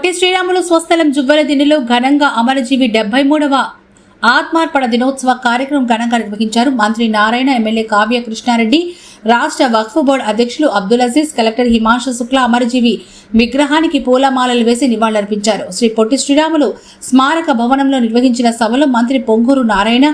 పొట్టి శ్రీరాములు స్వస్థలం జువ్వల దినిలో ఘనంగా అమరజీవి డెబ్బై మూడవ ఆత్మార్పణ దినోత్సవ కార్యక్రమం ఘనంగా నిర్వహించారు మంత్రి నారాయణ ఎమ్మెల్యే కావ్య కృష్ణారెడ్డి రాష్ట్ర వక్ఫ్ బోర్డు అధ్యక్షులు అబ్దుల్ అజీజ్ కలెక్టర్ హిమాంశు శుక్లా అమరజీవి విగ్రహానికి పూలమాలలు వేసి నివాళులర్పించారు. శ్రీ పొట్టి శ్రీరాములు స్మారక భవనంలో నిర్వహించిన సభలో మంత్రి పొంగూరు నారాయణ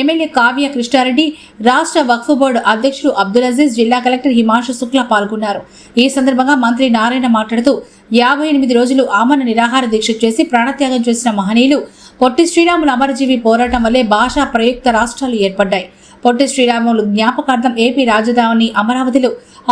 ఎమ్మెల్యే కావ్య కృష్ణారెడ్డి రాష్ట్ర వక్ఫ్ బోర్డు అధ్యక్షులు అబ్దుల్ అజీజ్ జిల్లా కలెక్టర్ హిమాంశు శుక్లా పాల్గొన్నారు. ఈ సందర్భంగా మంత్రి నారాయణ మాట్లాడుతూ యాభై ఎనిమిది రోజులు ఆమరణ నిరాహార దీక్ష చేసి ప్రాణత్యాగం చేసిన మహనీయులు పొట్టి శ్రీరాములు అమరజీవి పోరాటం వల్లే భాషా ప్రయుక్త రాష్ట్రాలు ఏర్పడ్డాయి. పొట్టి శ్రీరాములు జ్ఞాపకార్థం ఏపీ రాజధాని అమరావతిలో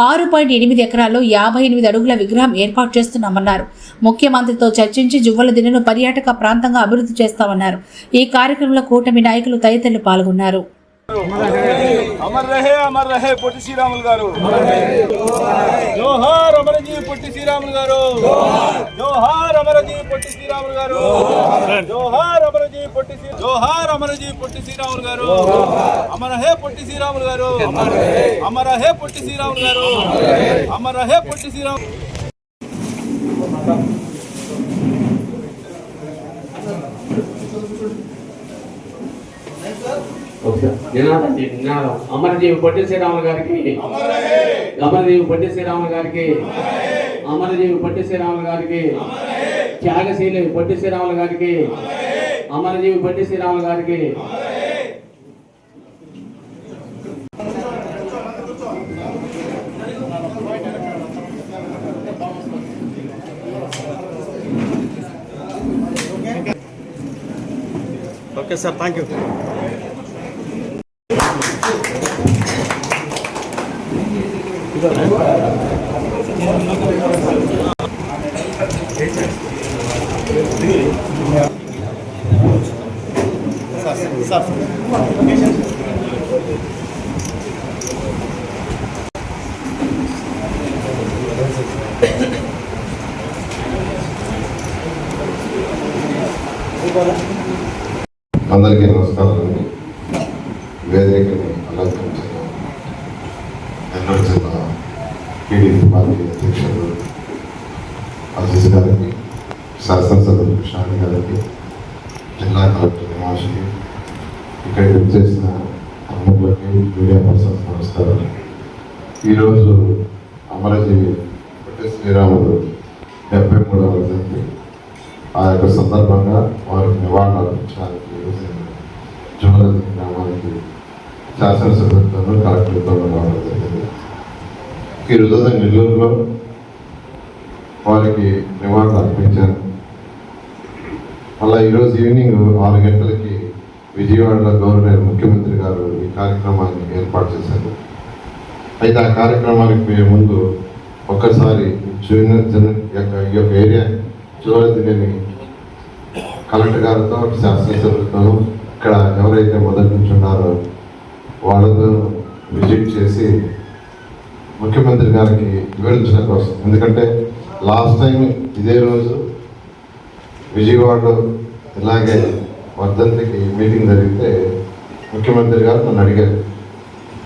ఆరు పాయింట్ ఎనిమిది ఎకరాల్లో యాభై ఎనిమిది అడుగుల విగ్రహం ఏర్పాటు చేస్తున్నామన్నారు. ముఖ్యమంత్రితో చర్చించి జువ్వల దినను పర్యాటక ప్రాంతంగా అభివృద్ధి చేస్తామన్నారు. ఈ కార్యక్రమంలో కూటమి నాయకులు తదితరులు పాల్గొన్నారు. అమర్ రహే. అమర్ రహే పొట్టి శ్రీరాములు గారు. జోహార్ అమరజీ పొట్టి శ్రీరాములు గారు. జోహార్ అమరజీ పొట్టి శ్రీరాములు గారు. జోహార్ అమరజీ పొట్టి జోహార్ అమరజీ పొట్టి శ్రీరాములు గారు. అమర హే పొట్టి శ్రీరాములు గారు. అమర హే పొట్టి శ్రీరాములు గారు. అమర హే పొట్టి శ్రీరాములు నినాదం చేయండి, నినాదం అమరజీవి పొట్టి శ్రీరాములు గారికి. అమరజీవి పొట్టి శ్రీరాములు గారికి. అమరజీవి పొట్టి శ్రీరాములు గారికి. త్యాగశీలి పొట్టి శ్రీరాములు గారికి. అమరజీవి పొట్టి శ్రీరాములు గారికి. ఓకే సార్ థ్యాంక్ యూ అందరికీ నమస్కారాలండి వేదికని అలంకరించిన ఎన్నడూ జిల్లా టీడీపీ పార్టీ అధ్యక్షుడు అజీజ్ గారికి శాసనసభ్యులు కృష్ణాని గారికి జిల్లా కలెక్టర్ నివాసికి ఇక్కడ చేసిన ప్రముఖులకి మీడియా పర్సన్స్ నమస్కారం. ఈరోజు అమరజీవి పొట్టి శ్రీరాముడు డెబ్బై మూడవ జయంతి. ఆ యొక్క సందర్భంగా వారికి నివాళులు అర్పించడానికి ఈరోజు నేను గ్రామానికి శాసనసభ్యులతో కలెక్టర్తో రావడం జరిగింది ఈ రోజు నెల్లూరులో వారికి నివాళులు అర్పించారు. మళ్ళీ ఈరోజు ఈవినింగ్ ఆరు గంటలకి విజయవాడలో గవర్నర్ ముఖ్యమంత్రి గారు ఈ కార్యక్రమాన్ని ఏర్పాటు చేశారు. అయితే ఆ కార్యక్రమానికి పోయే ముందు ఒక్కసారి జూనియర్ జన యొక్క ఈ యొక్క ఏరియా చూడదిని కలెక్టర్ గారితో శాసనసభ్యులతో ఇక్కడ ఎవరైతే మొదటి నుంచి ఉన్నారో వాళ్ళతో విజిట్ చేసి ముఖ్యమంత్రి గారికి వివరించడం కోసం. ఎందుకంటే లాస్ట్ టైం ఇదే రోజు విజయవాడలో ఇలాగే వర్ధంతికి మీటింగ్ జరిగితే ముఖ్యమంత్రి గారు నన్ను అడిగారు.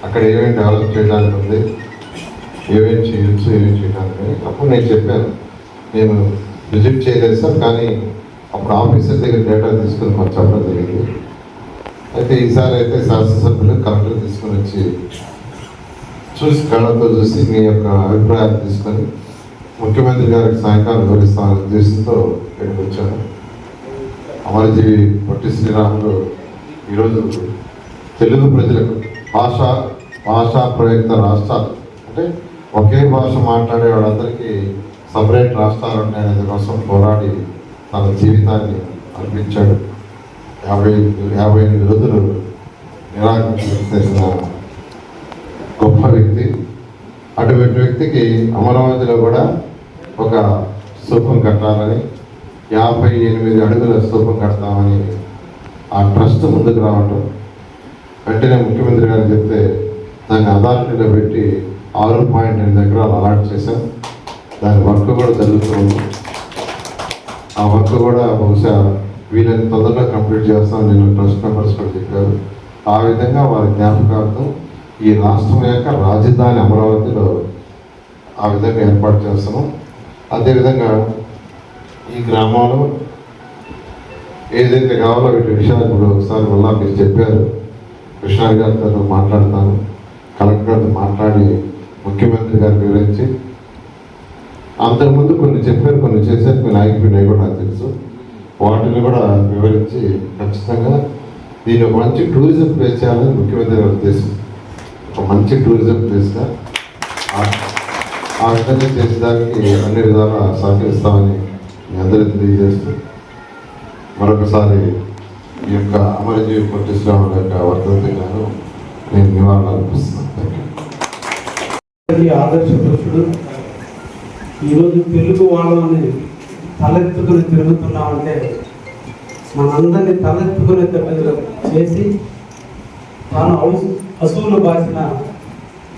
అక్కడ ఏమేమి డెవలప్ చేయడానికి ఉంది ఏమేమి చేయొచ్చు ఏమేమి చేయడానికి అప్పుడు నేను చెప్పాను నేను విజిట్ చేయలేదు సార్ కానీ అప్పుడు ఆఫీసర్ దగ్గర డేటా తీసుకుని మాకు చెప్పడం జరిగింది. అయితే ఈసారి అయితే శాసనసభ్యులు కలెక్టర్ తీసుకొని వచ్చి చూసి కళ్ళతో చూసి మీ యొక్క అభిప్రాయాలు తీసుకొని ముఖ్యమంత్రి గారికి సాయంకాలం వివరిస్తామనే ఉద్దేశంతో ఇక్కడికి వచ్చాను. అమరజీవి పొట్టి శ్రీరాములు ఈరోజు తెలుగు ప్రజలకు భాష భాషా ప్రయుక్త రాష్ట్రాలు. అంటే ఒకే భాష మాట్లాడే వాళ్ళందరికీ సపరేట్ రాష్ట్రాలు ఉన్నాయనే కోసం పోరాడి తన జీవితాన్ని అర్పించాడు. యాభై యాభై ఎనిమిది రోజులు నిరాకరణ గొప్ప వ్యక్తి. అటువంటి వ్యక్తికి అమరావతిలో కూడా ఒక సూపం కట్టాలని యాభై ఎనిమిది అడుగుల స్థూపం కడతామని ఆ ట్రస్ట్ ముందుకు రావటం. వెంటనే ముఖ్యమంత్రి గారు చెప్తే దాన్ని అథారిటీలో పెట్టి ఆరు పాయింట్ ఎనిమిది ఎకరాలు అలాట్ చేశాం. దాని వర్క్ కూడా జరుగుతుంది ఆ వర్క్ కూడా బహుశా వీళ్ళని తొందరగా కంప్లీట్ చేస్తామని నేను ట్రస్ట్ మెంబర్స్ కూడా చెప్పారు. ఆ విధంగా వారి జ్ఞాపకార్థం ఈ రాష్ట్రం యొక్క రాజధాని అమరావతిలో ఆ విధంగా ఏర్పాటు చేస్తాము అదేవిధంగా ఈ గ్రామంలో ఏదైతే కావాలో వీటి విషయాలు ఇప్పుడు ఒకసారి మళ్ళా మీరు చెప్పారు. కృష్ణారి గారితో మాట్లాడతాను. కలెక్టర్ గారితో మాట్లాడి ముఖ్యమంత్రి గారి వివరించి. అంతకుముందు కొన్ని చెప్పారు కొన్ని చేశారు. కొన్ని ఆగిపోయినాయి కూడా నాకు తెలుసు. వాటిని కూడా వివరించి ఖచ్చితంగా దీన్ని ఒక మంచి టూరిజం ప్లేస్ చేయాలని ముఖ్యమంత్రి గారి ఉద్దేశం. ఒక మంచి టూరిజం ప్లేస్గా ఆ విధంగా చేసేదానికి అన్ని విధాలా సహకరిస్తామని మీ అందరికీ తెలియజేస్తూ మరొకసారి ఈ యొక్క అమరజీవి పొట్టి శ్రీరాముల యొక్క వర్ధంతి గాను నేను నివాళులు అర్పిస్తున్నాను. థ్యాంక్ ఆదర్శ పురుషుడు. ఈరోజు తెలుగు వాళ్ళని తలెత్తుకుని తిరుగుతున్నామంటే మనందరినీ తలెత్తుకునే తల్లిదండ్రులు చేసి తాను ఔ- అసూలు బాసిన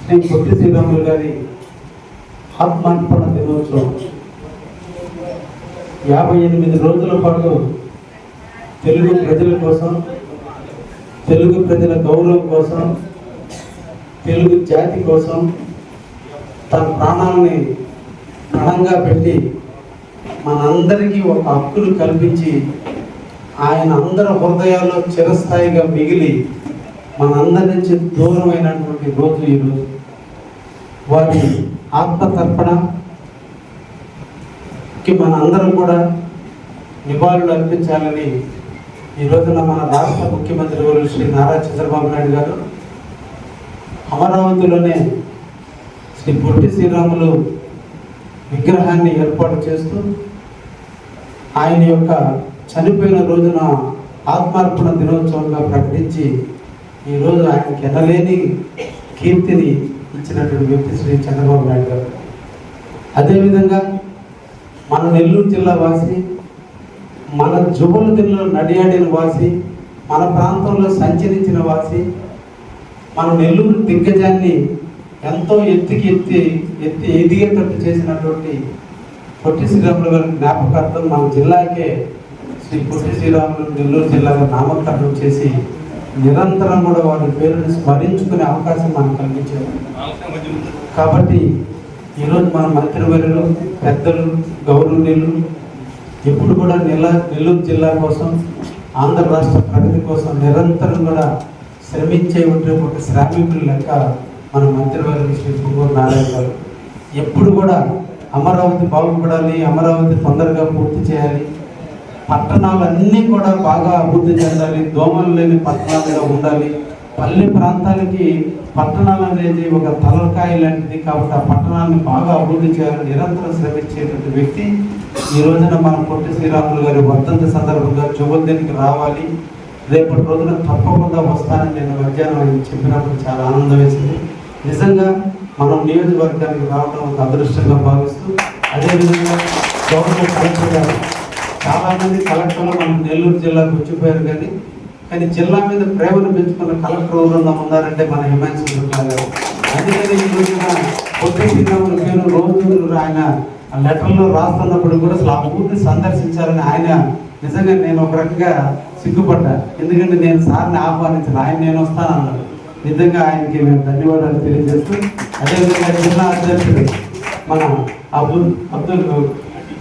శ్రీ పొట్టి శ్రీరాములు గారి ఆత్మార్పణ దినోత్సవం. యాభై ఎనిమిది రోజుల పాటు తెలుగు ప్రజల కోసం తెలుగు ప్రజల గౌరవం కోసం తెలుగు జాతి కోసం తన ప్రాణాలని ప్రణంగా పెట్టి మనందరికీ ఒక హక్కును కల్పించి ఆయన అందరి హృదయాల్లో చిరస్థాయిగా మిగిలి మనందరి నుంచి దూరమైనటువంటి రోజు ఈరోజు. వారి ముఖ్యమైన అందరం కూడా నివాళులు అర్పించాలని ఈ రోజున మన రాష్ట్ర ముఖ్యమంత్రి వర్యులు శ్రీ నారా చంద్రబాబు నాయుడు గారు అమరావతిలోనే శ్రీ పొట్టి శ్రీరాములు విగ్రహాన్ని ఏర్పాటు చేస్తూ ఆయన యొక్క చనిపోయిన రోజున ఆత్మార్పణ దినోత్సవంగా ప్రకటించి ఈరోజు ఆయనకి ఎనలేని కీర్తిని ఇచ్చినటువంటి వ్యక్తి శ్రీ చంద్రబాబు నాయుడు గారు. అదేవిధంగా మన నెల్లూరు జిల్లా వాసి మన జుబులదిలో నడియాడిన వాసి మన ప్రాంతంలో సంచరించిన వాసి మన నెల్లూరు దిగ్గజాన్ని ఎంతో ఎత్తికి ఎత్తి ఎత్తి ఎదిగేటట్టు చేసినటువంటి పొట్టి శ్రీరాములు గారి జ్ఞాపకార్థం మన జిల్లాకే శ్రీ పొట్టి శ్రీరాములు నెల్లూరు జిల్లాగా నామకరణం చేసి నిరంతరం కూడా వారి పేరుని స్మరించుకునే అవకాశం మనకు కల్పించారు. కాబట్టి ఈరోజు మన మంత్రివర్యులు పెద్దలు గౌరవనీయులు ఎప్పుడు కూడా నెల నెల్లూరు జిల్లా కోసం ఆంధ్ర రాష్ట్ర ప్రగతి కోసం నిరంతరం కూడా శ్రమించే ఉంటే ఒక శ్రామికులు లెక్క మన మంత్రివర్యులు శ్రీ పువ్వూరు నారాయణ గారు. ఎప్పుడు కూడా అమరావతి బాగుపడాలి అమరావతి తొందరగా పూర్తి చేయాలి. పట్టణాలన్నీ కూడా బాగా అభివృద్ధి చెందాలి దోమలు లేని పట్టణాలుగా ఉండాలి. పల్లె ప్రాంతానికి పట్టణాలు అనేది ఒక తలకాయ లాంటిది కాబట్టి ఆ పట్టణాన్ని బాగా అభివృద్ధి చేయాలని నిరంతరం శ్రమించేటువంటి వ్యక్తి ఈ రోజున మన పొట్టి శ్రీరాములు గారి వర్ధంతి సందర్భంగా చుబుద్దీనికి రావాలి. రేపటి రోజున తప్పకుండా వస్తానని నేను మధ్యాహ్నం చెప్పినప్పుడు చాలా ఆనందం వేసింది. నిజంగా మనం నియోజకవర్గానికి రావడం ఒక అదృష్టంగా భావిస్తూ అదేవిధంగా గవర్నమెంట్ కలెక్టర్ గారు చాలా మంది కలెక్టర్లు మనం నెల్లూరు జిల్లాకు వచ్చిపోయారు కానీ కానీ జిల్లా మీద ప్రేమను పెంచుకున్న కలెక్టర్ ఎవరన్నా ఉన్నారంటే మన హిమాంశు గారు. అందుకని ఈ రోజున పొట్టి శ్రీరాములు పేరు రోజు ఆయన ఆ లెటర్లో రాస్తున్నప్పుడు కూడా అసలు ఆ ఊరిని సందర్శించాలని ఆయన నిజంగా నేను ఒక రకంగా సిగ్గుపడ్డా. ఎందుకంటే నేను సార్ని ఆహ్వానించాను ఆయన నేను వస్తాను అన్నాడు నిజంగా ఆయనకి మేము ధన్యవాదాలు తెలియజేస్తూ అదేవిధంగా జిల్లా అధ్యక్షుడు మన అబ్దుల్ అబ్దుల్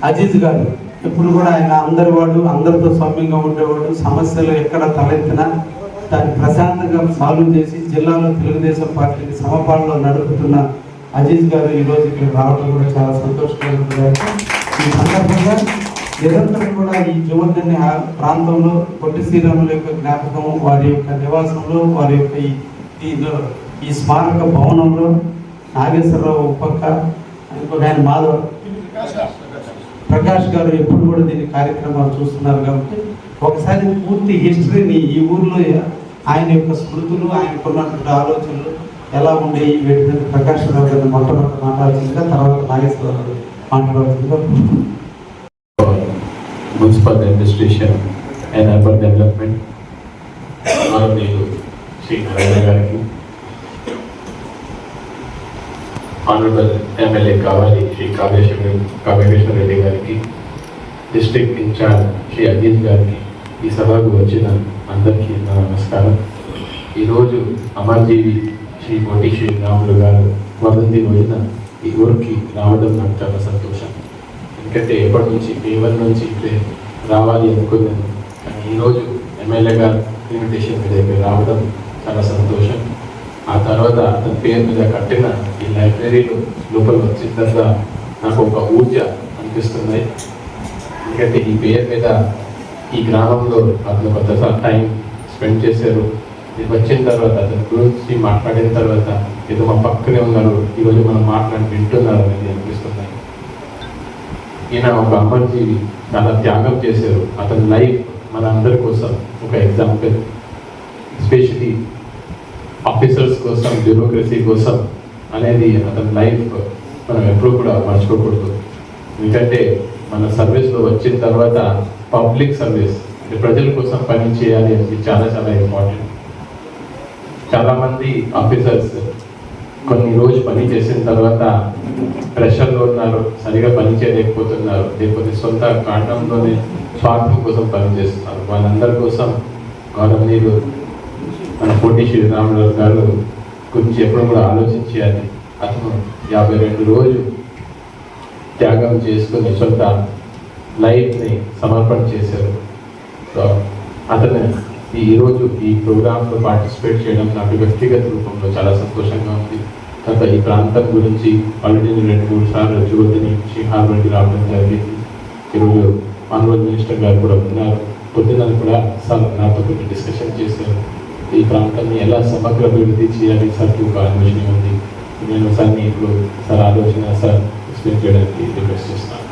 అజీజ్ గారు ఎప్పుడు కూడా ఆయన అందరి వాడు అందరితో సౌమ్యంగా ఉండేవాడు. సమస్యలు ఎక్కడ తలెత్తినా దాన్ని ప్రశాంతంగా సాల్వ్ చేసి జిల్లాలో తెలుగుదేశం పార్టీని సమపాలలో నడుపుతున్న అజీజ్ గారు ఈ రోజు ఇక్కడ రావడం కూడా చాలా సంతోషకరంగా ఈ సందర్భంగా నిరంతరం కూడా ఈ యువకుని ఆ ప్రాంతంలో పొట్టి శ్రీరాముల యొక్క జ్ఞాపకం వారి యొక్క నివాసంలో వారి యొక్క ఈ ఈ స్మారక భవనంలో నాగేశ్వరరావు ఒక పక్క ఇంకొక ఆయన మాధవ్. ప్రకాష్ గారు ఎప్పుడు కూడా దీని కార్యక్రమాలు చూస్తున్నారు కాబట్టి ఒకసారి పూర్తి హిస్టరీని ఈ ఊర్లో ఆయన యొక్క స్మృతులు ఆయనకున్నటువంటి ఆలోచనలు ఎలా ఉండేవి వీటి మీద ప్రకాష్ రావు గారిని మొట్టమొదటి మాట్లాడాల్సిందిగా తర్వాత నాగేశ్వరరావు గారు మాట్లాడాల్సిందిగా municipal administration and urban development. Shri Narayana గారికి ఆనరబుల్ ఎమ్మెల్యే కావాలి శ్రీ కావ్యేశ్వర కావ్యేశ్వర రెడ్డి గారికి డిస్ట్రిక్ట్ ఇన్ఛార్జ్ శ్రీ అజిత్ గారికి ఈ సభకు వచ్చిన అందరికీ నా నమస్కారం. ఈరోజు అమర్జీవి శ్రీ కోటి శ్రీరాములు గారు వదంతి రోజున ఈ ఊరికి రావడం నాకు చాలా సంతోషం. ఎందుకంటే ఎప్పటి నుంచి పేవర్ నుంచి ఇక్కడే రావాలి అనుకున్నాను. కానీ ఈరోజు ఎమ్మెల్యే గారు ఇన్విటేషన్ మీద రావడం చాలా సంతోషం. ఆ తర్వాత అతని పేరు మీద కట్టిన ఈ లైబ్రరీలో లోపల వచ్చిన తర్వాత నాకు ఒక ఊర్జ అనిపిస్తున్నాయి. ఎందుకంటే ఈ పేరు మీద ఈ గ్రామంలో అతను కొంత టైం స్పెండ్ చేశారు. ఇది వచ్చిన తర్వాత అతని గురించి మాట్లాడిన తర్వాత ఏదో మా పక్కనే ఉన్నారు. ఈరోజు మనం మాట్లాడి వింటున్నారు అనేది అనిపిస్తున్నాయి. ఈయన ఒక అమర్జీవి చాలా త్యాగం చేశారు. అతని లైఫ్ మన అందరి కోసం ఒక ఎగ్జాంపుల్ ఎస్పెషలీ ఆఫీసర్స్ కోసం బ్యూరోక్రసీ కోసం అనేది అతని లైఫ్ మనం ఎప్పుడూ కూడా మర్చిపోకూడదు. ఎందుకంటే మన సర్వీస్లో వచ్చిన తర్వాత పబ్లిక్ సర్వీస్ అంటే ప్రజల కోసం పని చేయాలి అనేది చాలా చాలా ఇంపార్టెంట్ చాలామంది ఆఫీసర్స్ కొన్ని రోజు పని చేసిన తర్వాత ప్రెషర్లో ఉన్నారు సరిగా పని చేయలేకపోతున్నారు లేకపోతే సొంత కాండంలోనే స్వార్థం కోసం పనిచేస్తున్నారు వాళ్ళందరి కోసం గౌరవనీయులు మన పోటీ శ్రీరాములు గారు గురించి ఎప్పుడు కూడా ఆలోచించాలి అతను యాభై రెండు రోజులు త్యాగం చేసుకుని సొంత లైఫ్ని సమర్పణ చేశారు. సో అతను ఈరోజు ఈ ప్రోగ్రాంలో పార్టిసిపేట్ చేయడం నాకు వ్యక్తిగత రూపంలో చాలా సంతోషంగా ఉంది. తర్వాత ఈ ప్రాంతం గురించి ఆల్రెడీ నేను రెండు మూడు సార్లు జ్యోతి నుంచి హార్వర్డ్కి రావడం జరిగింది. ఈరోజు ఆనరల్ మినిస్టర్ గారు కూడా ఉన్నారు. పొద్దున కూడా సార్ నాతో కొంచెం డిస్కషన్ చేశారు. ఈ ప్రాంతాన్ని ఎలా సమగ్ర అభివృద్ధి చేయాలి సార్కి ఒక ఆలోచన ఉంది. నేను సార్ని ఇప్పుడు సార్ ఆలోచన సార్ ఎక్స్ప్లెయిన్ చేయడానికి రిక్వెస్ట్ చేస్తాను.